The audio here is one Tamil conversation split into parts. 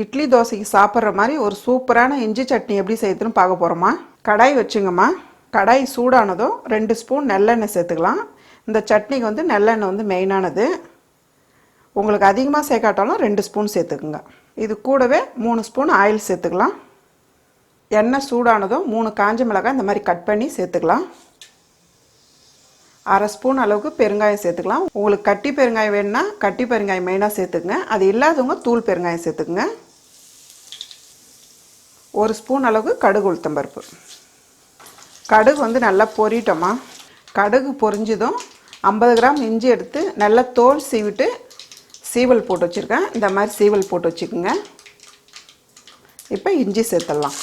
இட்லி தோசைக்கு சாப்பிட்ற மாதிரி ஒரு சூப்பரான இஞ்சி சட்னி எப்படி செய்யுதுன்னு பார்க்க போகிறோமா கடாய் வச்சுங்கம்மா. கடாய் சூடானதும் ரெண்டு ஸ்பூன் நல்லெண்ணெய் சேர்த்துக்கலாம். இந்த சட்னிக்கு வந்து நல்லெண்ணெய் வந்து மெயினானது. உங்களுக்கு அதிகமாக சேர்க்காட்டாலும் ரெண்டு ஸ்பூன் சேர்த்துக்குங்க. இது கூடவே மூணு ஸ்பூன் ஆயில் சேர்த்துக்கலாம். எண்ணெய் சூடானதும் மூணு காஞ்ச மிளகாய் இந்த மாதிரி கட் பண்ணி சேர்த்துக்கலாம். அரை ஸ்பூன் அளவுக்கு பெருங்காயம் சேர்த்துக்கலாம். உங்களுக்கு கட்டி பெருங்காயம் வேணும்னா கட்டி பெருங்காயம் மெயினாக சேர்த்துக்குங்க. அது இல்லாதவங்க தூள் பெருங்காயம் சேர்த்துக்குங்க. ஒரு ஸ்பூன் அளவுக்கு கடுகு உளுத்தம்பருப்பு கடுகு வந்து நல்லா பொறிட்டோமா கடுகு பொரிஞ்சதும் ஐம்பது கிராம் இஞ்சி எடுத்து நல்லா தோல் சீவிட்டு சீவல் போட்டு வச்சுருக்கேன். இந்த மாதிரி சீவல் போட்டு வச்சுக்கோங்க. இப்போ இஞ்சி சேர்த்துடலாம்.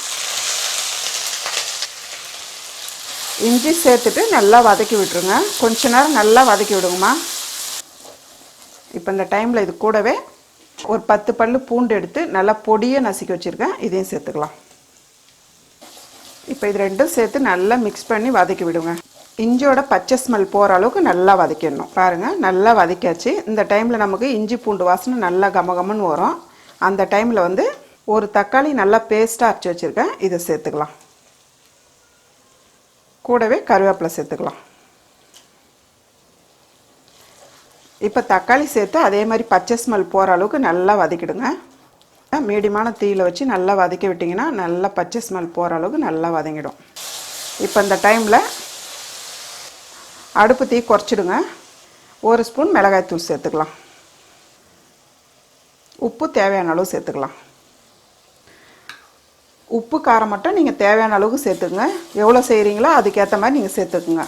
இஞ்சி சேர்த்துட்டு நல்லா வதக்கி விட்டுருங்க. கொஞ்ச நேரம் நல்லா வதக்கி விடுங்கம்மா. இப்போ இந்த டைமில் இது கூடவே ஒரு பத்து பல்லு பூண்டு எடுத்து நல்லா பொடியை நசுக்கி வச்சுருக்கேன். இதையும் சேர்த்துக்கலாம். இப்போ இது ரெண்டும் சேர்த்து நல்லா மிக்ஸ் பண்ணி வதக்கி விடுங்க. இஞ்சியோட பச்சை ஸ்மெல் போகிற அளவுக்கு நல்லா வதக்கிடணும். பாருங்கள் நல்லா வதக்கியாச்சு. இந்த டைமில் நமக்கு இஞ்சி பூண்டு வாசனை நல்லா கமகமன்னு வரும். அந்த டைமில் வந்து ஒரு தக்காளி நல்லா பேஸ்ட்டாக அரைச்சி வச்சுருக்கேன். இதை சேர்த்துக்கலாம். கூடவே கருவேப்பிலை சேர்த்துக்கலாம். இப்போ தக்காளி சேர்த்து அதே மாதிரி பச்சை ஸ்மெல் போகிற அளவுக்கு நல்லா வதக்கிடுங்க. மீடியமான தீயில் வச்சு நல்லா வதக்கி விட்டிங்கன்னா நல்லா பச்சை ஸ்மெல் போகிற அளவுக்கு நல்லா வதங்கிடும். இப்போ இந்த டைமில் அடுப்பு தீ குறைச்சிடுங்க. ஒரு ஸ்பூன் மிளகாய் தூள் சேர்த்துக்கலாம். உப்பு தேவையான அளவு சேர்த்துக்கலாம். உப்பு காரம் மட்டும் நீங்கள் தேவையான அளவுக்கு சேர்த்துக்குங்க. எவ்வளோ செய்கிறீங்களோ அதுக்கேற்ற மாதிரி நீங்கள் சேர்த்துக்குங்க.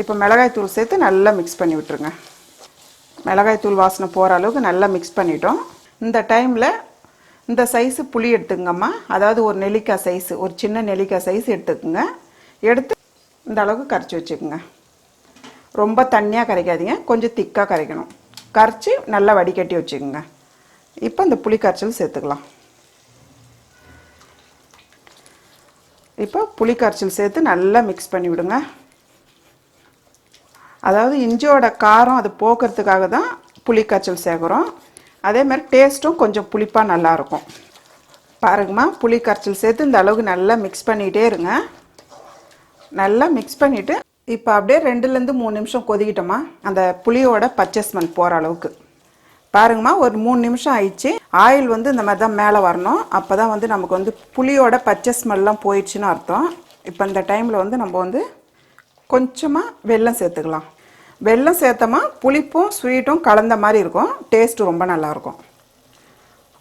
இப்போ மிளகாய்த்தூள் சேர்த்து நல்லா மிக்ஸ் பண்ணி விட்டுருங்க. மிளகாய்த்தூள் வாசனை போகிற அளவுக்கு நல்லா மிக்ஸ் பண்ணிட்டோம். இந்த டைமில் இந்த சைஸு புளி எடுத்துக்கங்கம்மா. அதாவது ஒரு நெல்லிக்காய் சைஸு ஒரு சின்ன நெல்லிக்காய் சைஸ் எடுத்துக்கோங்க. எடுத்து இந்த அளவுக்கு கரைச்சி வச்சுக்கோங்க. ரொம்ப தண்ணியாக கரைக்காதீங்க. கொஞ்சம் திக்காக கரைக்கணும். கரைச்சி நல்லா வடிகட்டி வச்சுக்கோங்க. இப்போ இந்த புளி கரைச்சல் சேர்த்துக்கலாம். இப்போ புளி கரைச்சல் சேர்த்து நல்லா மிக்ஸ் பண்ணி விடுங்க. அதாவது இஞ்சியோட காரம் அது போக்குறதுக்காக தான் புளி கரைச்சல் சேர்க்குறோம். அதே மாதிரி டேஸ்ட்டும் கொஞ்சம் புளிப்பாக நல்லாயிருக்கும் பாருங்கம்மா புளி கரைச்சல் சேர்த்து இந்த அளவுக்கு நல்லா மிக்ஸ் பண்ணிகிட்டே இருங்க. நல்லா மிக்ஸ் பண்ணிவிட்டு இப்போ அப்படியே ரெண்டுலேருந்து மூணு நிமிஷம் கொதிக்கிட்டோமா அந்த புளியோட பச்சை ஸ்மெல் போகிற அளவுக்கு. பாருங்கம்மா ஒரு மூணு நிமிஷம் ஆயிடுச்சு. ஆயில் வந்து இந்த மாதிரி தான் மேலே வரணும். அப்போ தான் வந்து நமக்கு வந்து புளியோட பச்சை ஸ்மெல்லாம் போயிடுச்சுன்னு அர்த்தம். இப்போ இந்த டைமில் வந்து நம்ம வந்து கொஞ்சமாக வெல்லம் சேர்த்துக்கலாம். வெல்லம் சேர்த்தோமா புளிப்பும் ஸ்வீட்டும் கலந்த மாதிரி இருக்கும். டேஸ்ட்டு ரொம்ப நல்லாயிருக்கும்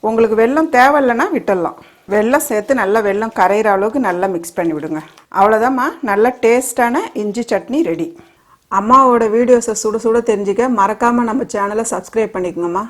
உங்களுக்கு வெல்லம் தேவையில்லைன்னா விட்டுடலாம். வெல்லம் சேர்த்து நல்லா வெல்லம் கரையிற அளவுக்கு நல்லா மிக்ஸ் பண்ணி விடுங்க. அவ்வளோதாம்மா நல்ல டேஸ்டான இஞ்சி சட்னி ரெடி அம்மாவோட வீடியோஸை சுட சுட தெரிஞ்சுக்க மறக்காமல் நம்ம சேனலை சப்ஸ்கிரைப் பண்ணிக்கோங்கம்மா.